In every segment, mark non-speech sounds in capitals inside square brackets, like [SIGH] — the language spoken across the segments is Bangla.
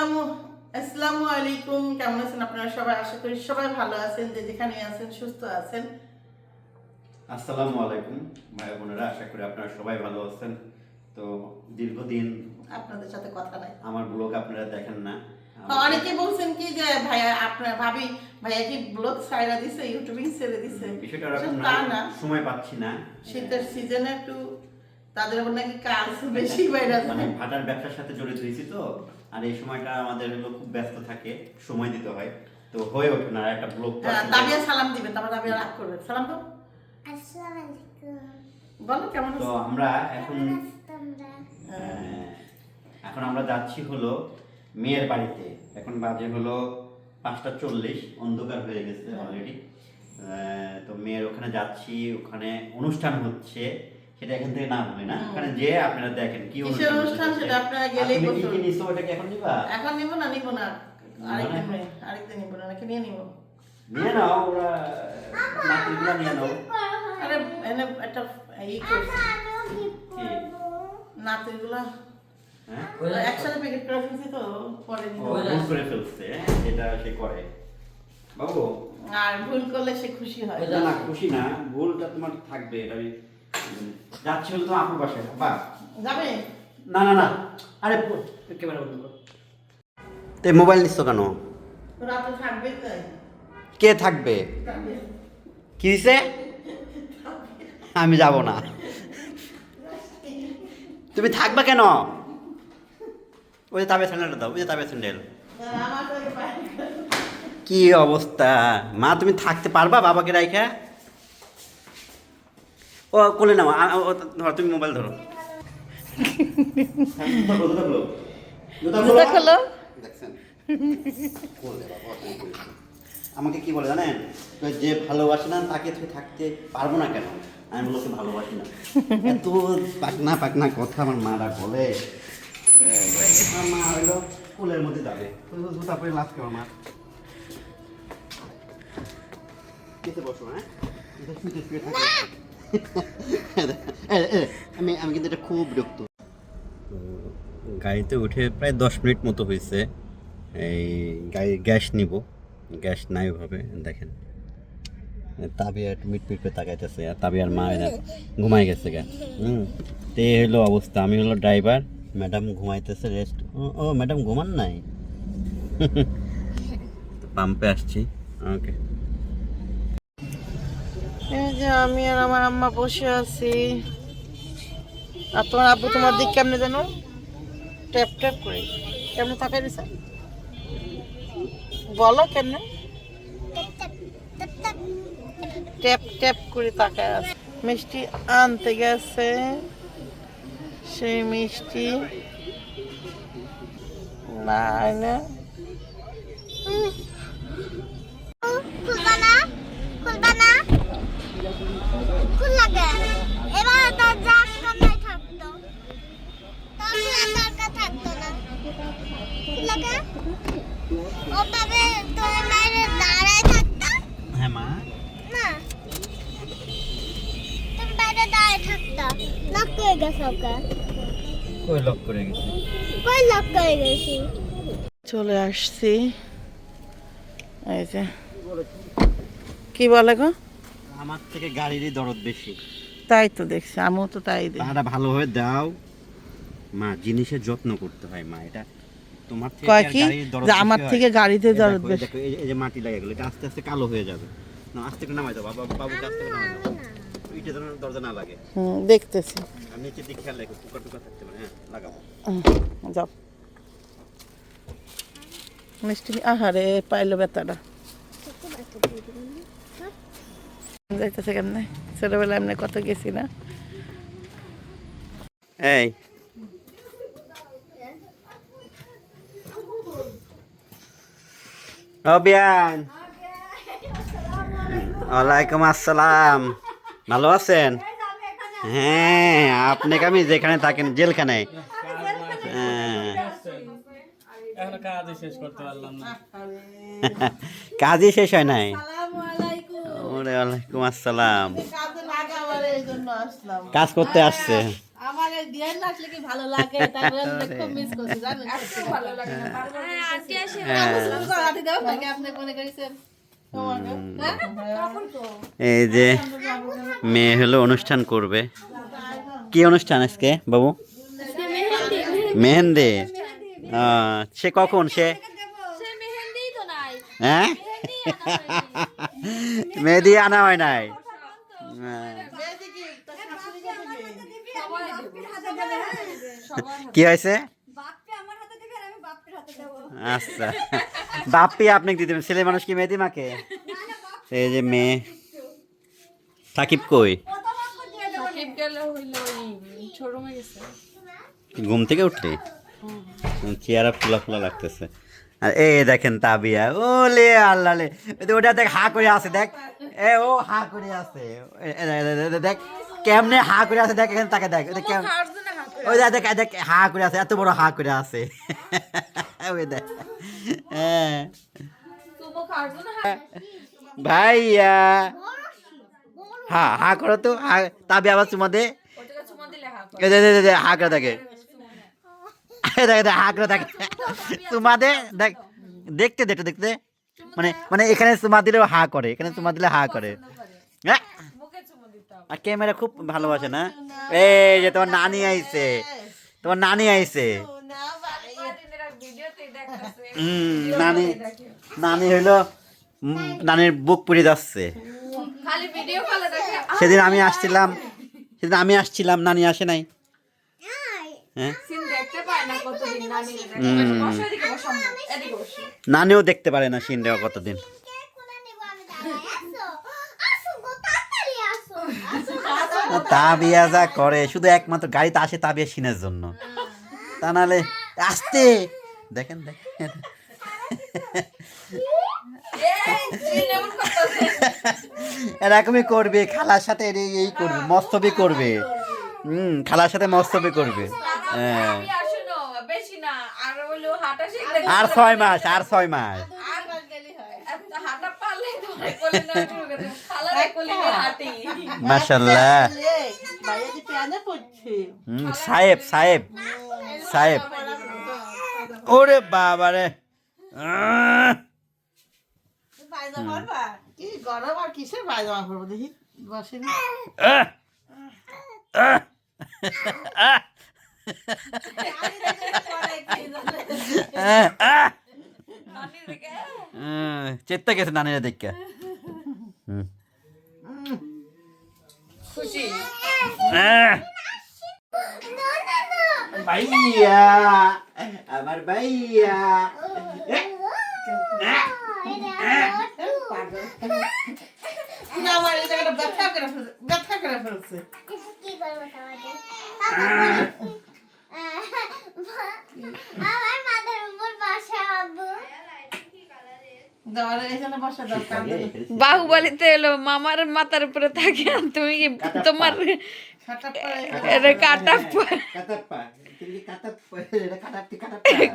আসসালামু আসসালামু আলাইকুম। কেমন আছেন আপনারা সবাই? আশা করি সবাই ভালো আছেন যে যেখানে আছেন সুস্থ আছেন। আসসালামু আলাইকুম ভাই বোনেরা আশা করি আপনারা সবাই ভালো আছেন। তো দীর্ঘদিন আপনাদের সাথে কথা নাই। আমার ব্লগ আপনারা দেখেন না। অনেকে বলছেন কি যে ভাইয়া আপনার ভাবি ভাইয়া কি ব্লগ সাইরা দিছে ইউটিউবিং ছেড়ে দিছে? বিষয়টা না সময় পাচ্ছি না। শীতের সিজনে একটু তাদের নাকি কাজ বেশি বাইরে মানে ভাটার ব্যবসার সাথে জড়িত হয়েছি তো। আর এই সময়টা আমাদের হলো খুব ব্যস্ত থাকে সময় দিতে হয়। তো হয়ে ওঠে না একটা ব্লগ হ্যাঁ, তাবিয়া সালাম দিবেন তারপর তাবিয়া রাগ করবে। সালাম তো আসসালামু আলাইকুম বলো কেমন তো আমরা এখন আহ, এখন আমরা যাচ্ছি হলো মেয়ের বাড়িতে। এখন বাজে হলো পাঁচটা চল্লিশ অন্ধকার হয়ে গেছে অলরেডি তো মেয়ের ওখানে যাচ্ছি ওখানে অনুষ্ঠান হচ্ছে। সেটা এখান থেকে না। বলি না ওখানে যে আপনারা দেখেন কি অনুষ্ঠান সেটা আপনারা গেলেই বুঝতে কি নিছো ওটা কি এখন নিবা? এখন নিব না নিব না। আরেকদিন? আরেকদিন নিব না নাকি নিয়ে নিব? নিয়ে নাও ওরা নাতিগুলা নিয়ে নাও। আরে এনে একটা ই করছি। আমিও কি? নাতিগুলা। হ্যাঁ? একসাথে প্যাকেট করে ফেলছি তো পরে ভুল করে ফেলছে হ্যাঁ, যেটা সে করে। বাবু? আর ভুল করলে সে খুশি হয়। না খুশি না ভুলটা তোমার থাকবে এটা আমি যাচ্ছি হলো তোমার আপুর বাসায় বা যাবে? না না না। আরে ক্যামেরা বন্ধ করো। তে মোবাইল নিচ্ছ কেন? রাতে থাকবে কে থাকবে? থাকবে। কি দিছে? আমি যাব না। তুমি থাকবা কেন? ওই যে তাবে স্যান্ডেলটা দাও ওই যে তাবে স্যান্ডেল তো কি অবস্থা? মা তুমি থাকতে পারবা বাবাকে রাইখা? ও কোলে নাও। ধরো তুমি মোবাইল ধরো। আমাকে কি বলে জানেন? যে ভালোবাসে না তাকে তুই থাকতে পারব না কেন? আমি বলতে ভালোবাসি না। এত পাকনা পাকনা কথা আমার মারা বলে। আমার মা হলো কোলের মধ্যে যাবে। তো জুতা পরে লাভ কেমন মা কেটে বসো হ্যাঁ? শুয়ে থাকো। আমি আমি কিন্তু এটা খুব বিরক্ত। গাড়িতে উঠে প্রায় দশ মিনিট মতো হয়েছে। এই গাড়ি গ্যাস নিব। গ্যাস নাই ওভাবে, দেখেন। তাবিয়া একটু মিট মিট করে তাকাইতেছে, আর তাবিয়ার মা ঘুমাই গেছে গা। হুম, তো এই হলো অবস্থা। আমি হলো ড্রাইভার, ম্যাডাম ঘুমাইতেছে, রেস্ট ও ম্যাডাম ঘুমান নাই? [LAUGHS] পাম্পে আসছি। ওকে এই যে আমি আর আমার আম্মা বসে আছি। আর তোমার আব্বু তোমার দিক কেমনে জানো ট্যাপ ট্যাপ করে। কেমনে তাকাই দিছে? বলো কেমনে? ট্যাপ ট্যাপ করে তাকায় আছে। মিষ্টি আনতে গেছে। সেই মিষ্টি না না খুলবা না খুলবা না খুললা কে এবার দরজা আটকানোই থাকতো দরজা দরকার থাকতো না খুললা কে ওভাবে তোমার মায়ের দাঁড়ায় থাকতো? হ্যাঁ মা। না। তুমি বাইরে দাঁড়ায় থাকতো। লক করে গেছো ওকে। কই লক করে গেছে? কই লক করে গেছি? চলে আসছি। এই যে। কি বলে গো? আমার থেকে গাড়িরই দরদ বেশি। তাই তো দেখছি আমিও তো তাই দেখি ভালোভাবে দাও। মা জিনিসের যত্ন করতে হয় মা। এটা কয় কি? যে আমার থেকে গাড়িতে দরদ দেখো, এই বেশি। এই যে- মাটি লাগে গেলো এটা আস্তে আস্তে কালো হয়ে যাবে। না আস্তে করে নামাই দাও বাবা বাবুকে আস্তে করে নামাই দাও। ইটে যেন দরজা না লাগে। হুম দেখতেছি। আর নিচের দিকে খেয়াল রেখো টুকা থাকতে পারে হ্যাঁ লাগাবো। যাও। মিষ্টি আহারে পাইলো বেতাটা যাইতেছে কেমনে? ছোটবেলা এমনি কত গেছি না? এই অবিয়ান। ওয়ালাইকুম আসসালাম। ভালো আছেন? হ্যাঁ আপনাকে আমি যেখানে থাকেন জেলখানায়? হ্যাঁ কাজই শেষ করতে পারলাম না। কাজই শেষ হয় নাই? ওরে ওয়ালাইকুম আসসালাম। কাজে লাগাবার এই জন্য আসলাম। কাজ করতে আসছে। আমার না আসলে কি ভালো লাগে? তারপরে [LAUGHS] খুব মিস করছি জানেন ভালো লাগে না বারবার দাও নাকি আপনি মনে করেছেন। হ্যাঁ? এই যে মেয়ে হলো অনুষ্ঠান করবে। কি অনুষ্ঠান আজকে বাবু? মেহেন্দি আহ, সে কখন? সে হ্যাঁ? মেহেদি আনা হয় নাই। কি হয়েছে? আচ্ছা। বাপ্পি আপনি দিতে হবে। ছেলে মানুষ কি মেহেদি মাকে? এই যে মেয়ে। সাকিব কই? ঘুম থেকে উঠলি? চেয়ারা ফুলা ফুলা লাগতেছে। আর এ দেখেন তাবিয়া। ও লে আল্লাহ লে। ওটা দেখ হা করে আছে দেখ। এ ও হা করে আছে। দেখ। কেমনে হা করে আছে দেখ এখানে তাকে দেখ। ওই দেখ কেম- ওই দেখ দেখ দেখ, হা করে আছে, এত বড় হা করে আছে। ওই দেখ। হ্যাঁ। ভাইয়া। হা হা করো তো, হা, তাবি আবার চুমা দে। হা করে দেখে দেখ দেখ, হা করে দেখে চুমা দে, দেখ, দেখতে দেখতে দেখতে। মানে মানে এখানে চুমা দিলেও হা করে, এখানে চুমা দিলে হা করে। হ্যাঁ। আর ক্যামেরা খুব ভালোবাসে না? এই যে তোমার নানি আইছে। তোমার নানি আইছে। হুম নানি নানি হইল নানির বুক পুড়ে যাচ্ছে। সেদিন আমি আসছিলাম সেদিন আমি আসছিলাম নানি আসে নাই। হ্যাঁ? হুম। নানিও দেখতে পারে না সিন দেওয়া কতদিন। তাবিয়া যা করে শুধু একমাত্র গাড়িতে আসে তাবিয়া সিনের জন্য। তা নাহলে আসতে। দেখেন দেখেন। এরকমই করবে খালার সাথে এই- করবে মস্তবি করবে। হুম খালার সাথে মস্তবি করবে। হ্যাঁ। আর ছয় মাস আর ছয় মাস হাঁটা পারলে তোমার কোলে না ঢুকে দেবে। খালারে কোলে নিয়ে হাঁটি মাশাল্লাহ সাহেব সাহেব সাহেব। ওরে পরবা কি গরম আর কিসের পায়জামা পরবো দেখি বসেনি। আহ! চেত্তা গেছে নানিরা দেখা খুশি ভাইয়া আমার ভাইয়া ব্যথা করে ফেলছে ব্যথা করে ফেলছে আমার মাথার উপর বাসা আব্বু দেওয়ালে এখানে বসা দরকার নেই বাহুবলিতে এলো মামার মাথার উপরে থাকে তুমি কি তোমার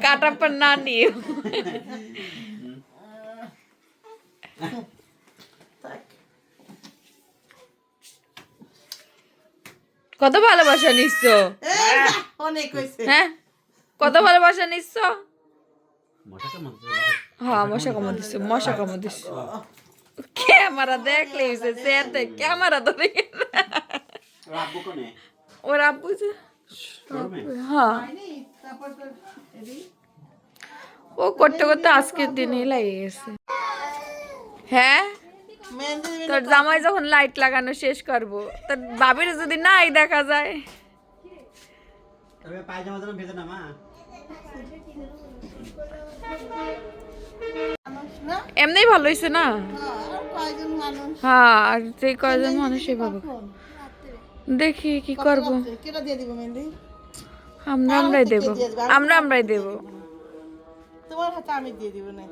কাটাপ্পা না নিও। কত ভালোবাসা নিচ্ছ? অনেক হ্যাঁ? কত ভালোবাসা নিচ্ছ? হ্যাঁ মশা কামড় দিচ্ছ মশা কামড় দিচ্ছ ক্যামেরা দেখলে চেয়ারতে ক্যামেরা ধরে ওর আব্বু যে হ্যাঁ। ও করতে করতে আজকের দিনেই লাগে গেছে। হ্যাঁ? তোর জামাই যখন লাইট লাগানো শেষ করব তোর বাবির যদি নাই দেখা যায়। তবে পায়জামা ভেজে না মা এমনি ভালো হয়েছে না? মানুষ? হ্যাঁ আর যে কয়জন মানুষ এভাবে দেখি কি করব। কেটা দিয়ে দিব মেহেন্দি? আমরা আমরাই দেব। আমরা আমরাই দেব। তোমার হাতে আমি দিয়ে দিব না।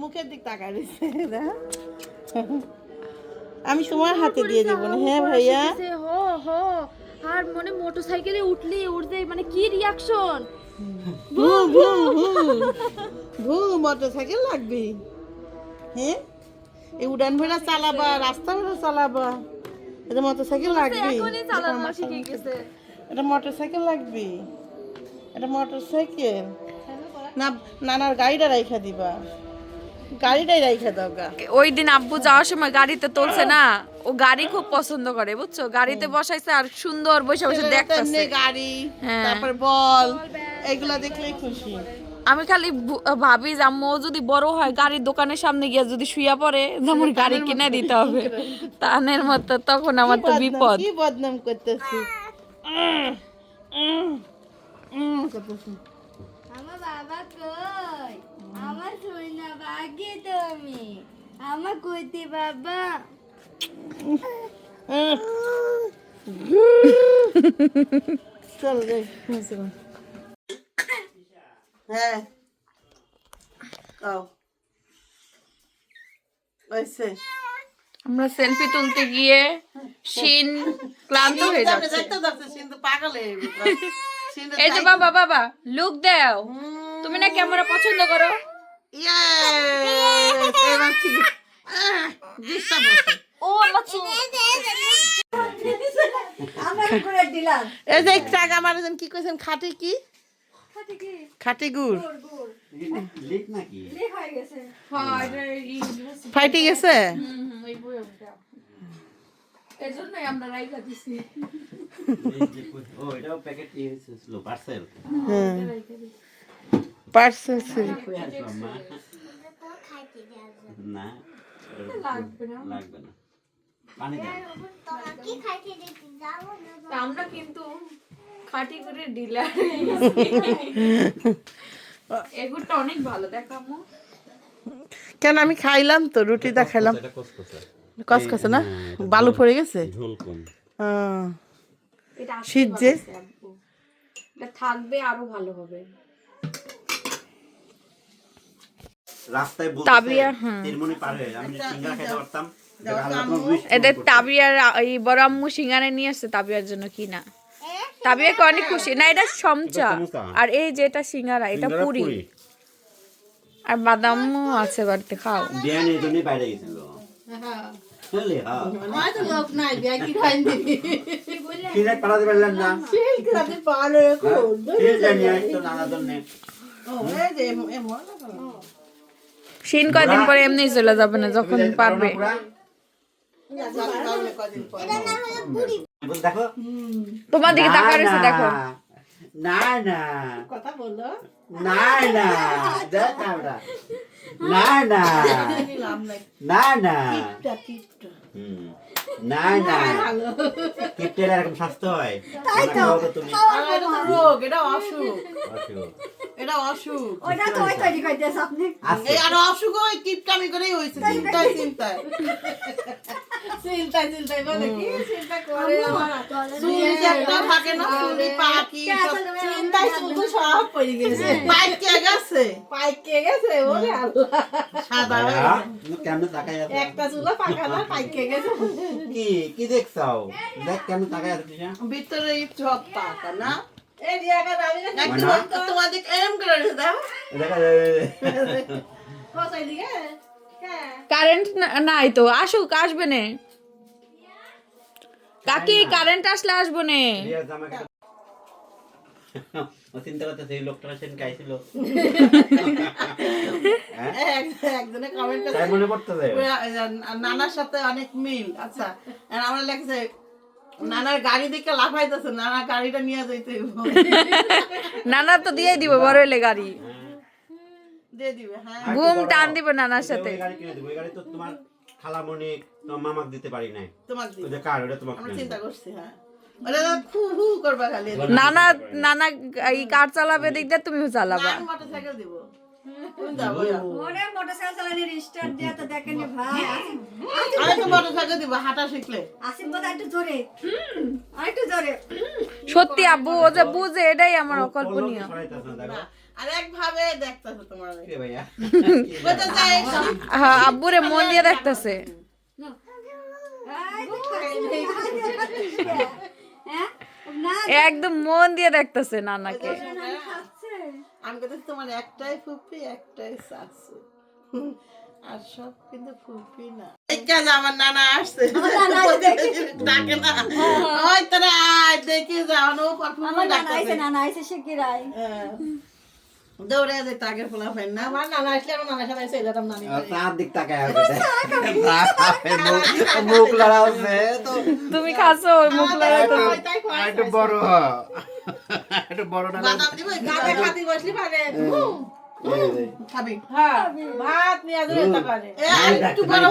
মুখের দিক দেখো। আমি তোমার হাতে দিয়ে দিব না। হ্যাঁ ভাইয়া? হো হো। আর মনে মোটরসাইকেলে উঠলি উঠতে মানে কি রিয়াকশন ভু ভু ভু ভু মোটর সাইকেল লাগবে। হ্যাঁ? এই উড়ান ভেড়া চালাবা রাস্তা ভেড়া চালাবা এটা মোটর সাইকেল লাগবে। এটা মোটর সাইকেল লাগবে। এটা মোটর সাইকেল না নানার গাড়িটা রাইখা দিবা। গাড়িটাই রাইখা দাও গা। ওই দিন আব্বু যাওয়ার সময় গাড়িতে তুলছে না। ও গাড়ি খুব পছন্দ করে বুঝছ? গাড়িতে বসাইছে আর সুন্দর বসে বসে দেখতেছে। গাড়ি হ্যাঁ। তারপর বল এগুলা দেখলেই খুশি। আমি খালি ভাবি যে আম্মু ও যদি বড় হয় গাড়ির দোকানের সামনে গিয়ে যদি শুয়া পড়ে যেমন গাড়ি কিনে দিতে হবে। তানের মতো তখন আমার তো বিপদ। কি বদনাম করতেছি? আমার বাবা কই? আমার সোনা বাগে তুমি। আমার কইতে বাবা। চল যাই চল। হ্যাঁ। আমরা সেলফি তুলতে গিয়ে শিন ক্লান্ত হয়ে যাচ্ছে। এই যে বাবা বাবা লুক দাও। তুমি না ক্যামেরা পছন্দ করো? ও আমার এই যে কি কইছেন খাটি কি? খাটি গুড় নাকি? ফাইটে গেছে? এই জন্যই আমরা রাইখা দিছি। ও এটাও প্যাকেট ছিল পার্সেল পার্সেল না লাগবে না। লাগবে না। পানি দেন। কি খাইতে দিতে যাব না? তা আমরা কিন্তু খাটি করে ডিলার এগুলোটা অনেক ভালো দেখ আম্মু। কেন আমি খাইলাম তো রুটিটা খাইলাম। এটা কসকসে না? বালু পড়ে গেছে? শীত যে। থাকবে আরও ভালো হবে। রাস্তায় তাবিয়া, পার হয়ে আমি খেতে পারতাম এটা। তাবিয়ার এই বড় আম্মু সিঙ্গারে নিয়ে আসছে তাবিয়ার জন্য কি না তাবিয়াকে অনেক খুশি। না এটা সমচা। আর এই যে এটা সিঙ্গারা এটা পুরি। আর বাদামও আছে বাড়িতে খাও। বাইরে গেছিল হ্যাঁ আমার তো লোক নাই বিয়া কি খাইন। দিবি কি না পালাতে পারলেন না। সেই খাতে পারে এখন কি জানি তো নানা জন্য। ও এই যে এম- এমন না কেন? শিন কয়দিন পরে এমনি চলে যাবে না যখন পারবে। দেখো। তোমার দিকে না, তাকা রয়েছে না। দেখো। না না। কথা বলো না না। দেখ আমরা না না। না না। না। না। না এরকম স্বাস্থ্য হয়? খাও তো। তুমি। আর এটা তো রোগ এটা অসুখ। অসুখ। এটা অসুখ আজকে এই আর অসুখ ওই কিপটামি করেই হয়েছে চিন্তায় চিন্তায়। চিন্তায় চিন্তায় বলে কি চিন্তা করে? আমার চুল একটা থাকে না চুলি পাকি চিন্তায় চুল সব পড়ে গেছে। পাইকে গেছে? পাইকে গেছে? ওরে আল্লাহ। সাদা ভাইয়া, গেছে। তুমি কেমনে তাকাই আছো? একটা চুলা পাকা না পাইকে গেছে? কি কি দেখছাও? দেখ কেমনে তাকাই আছো ভিতরে সব পাকা না? কারেন্ট নাই তো আসুক আসবে নে। কাকি কারেন্ট আসলে আসব নে। রিয়া জামাকে ও চিন্তা করতেছে এই লোকটা সেদিন গাইছিল। একজনে কমেন্ট তাই করছে মনে পড়তেছে? পুরা, এই যে, নানার সাথে অনেক মিল আচ্ছা। আর আমার লাগছে নানার গাড়ি দেখে লাফাইতেছে নানা গাড়িটা নিয়ে যাইতে নানা তো দিয়ে দিব বড় হইলে গাড়ি। দিয়ে দিবে হ্যাঁ। ঘুম টান দিব নানার সাথে। গাড়ি কিনে দেবো গাড়ি তো তোমার খালামণি তোমার মামাক দিতে পারি নাই। তোমার ওই দিবে কার ওটা তোমাকে চিন্তা করছি হ্যাঁ। নানা নানা এই কার চালাবে দিক দিয়ে তুমিও চালাবা। মোটরসাইকেল দিব। সত্যি আব্বু ও যে বুঝে এটাই আমার অকল্পনীয়। [LAUGHS] হ্যাঁ আব্বুরে মন দিয়ে দেখতেছে। একদম মন দিয়ে দেখতেছে নানাকে। আমি কথা তোমার একটাই ফুপি একটাই শাশু আর সব কিন্তু ফুপি না। এই কাজ আমার নানা আসছে? ডাকে না। ওই তোরা আয় দেখি যাও না ও পারফর্ম আমার নানা আইছে সে আইছে শিগগিরাই দৌড়ে যেত আগের ফোলা ফাইন না আমার নানা আসলে আমার নানা সাথে এসে যেতাম নানি তার দিক তাকায় মুখ লড়াচ্ছে তুমি খাসো মুখ একটু বড় হ। একটু বড় না বাদাম দিব গাবে খাতি বসলি পারে। খাবি। হ্যাঁ ভাত নিয়ে একটু বড়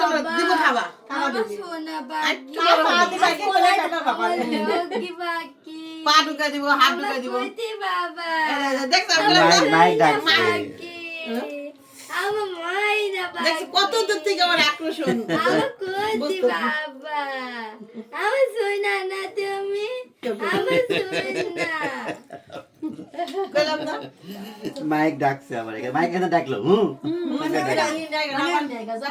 তোমরা দিব খাবা। খাওয়া দিবি। সোনা কি বাকি পা ঢুকাই দিব হাত ঢুকাই দিব। দেখছ? কত দূর থেকে আমার আকর্ষণ? আমার কইতে বাবা। আমার সোনা না তুমি আমার সোনা। না? মাইক ডাকছে আমার এখানে। মাইক কেন ডাকলো হুম?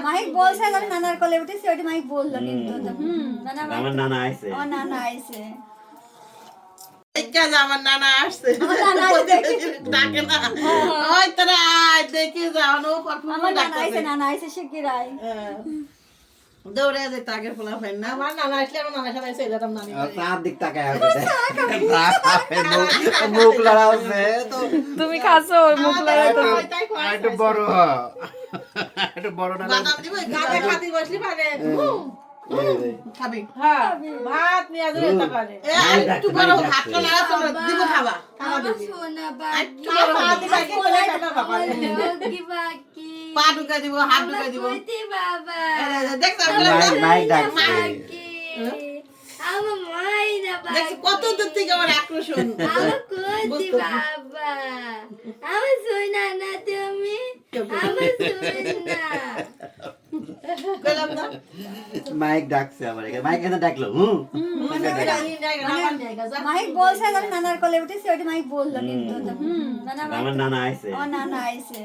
মাইক বলছে নানার কোলে উঠেছি মাইক বলল কিন্তু। নানা মাইক আমার নানা আইছে। আমার নানা আইছে। এই কাজ আমার নানা আসছে? ডাকে না। ওই তোরা আয় দেখি যাও না নানা আইছে দৌড়ে ফোলা আমার নানা আসলে আমার নানা সাথে এসে যেতাম নানি তার দিক তাকায় মুখ তুমি খাসো ওই মুখ তো। ওই একটু বড় একটু বড় না বাদাম দিব গাবে খাতি বসলি পারে। খাবি। হ্যাঁ ভাত নিয়ে আসবে একটু বড় না দিব খাবা। খাওয়া দিবি। সোনা বাকি। বাকি। পা দিব হাত দিব। বাবা। আমার কত দূর থেকে আমার আকর্ষণ। আমার কইতে বাবা? আমার সোনা না তুমি আমার সোনা। মাইক ডাকছে আমার এখানে। মাইক কেন ডাকলো হুম? মাইক বলছে আমি নানার কলে উঠেছি ওইটা মাইক বলল কিন্তু আমার নানা আইছে। ও নানা আইছে।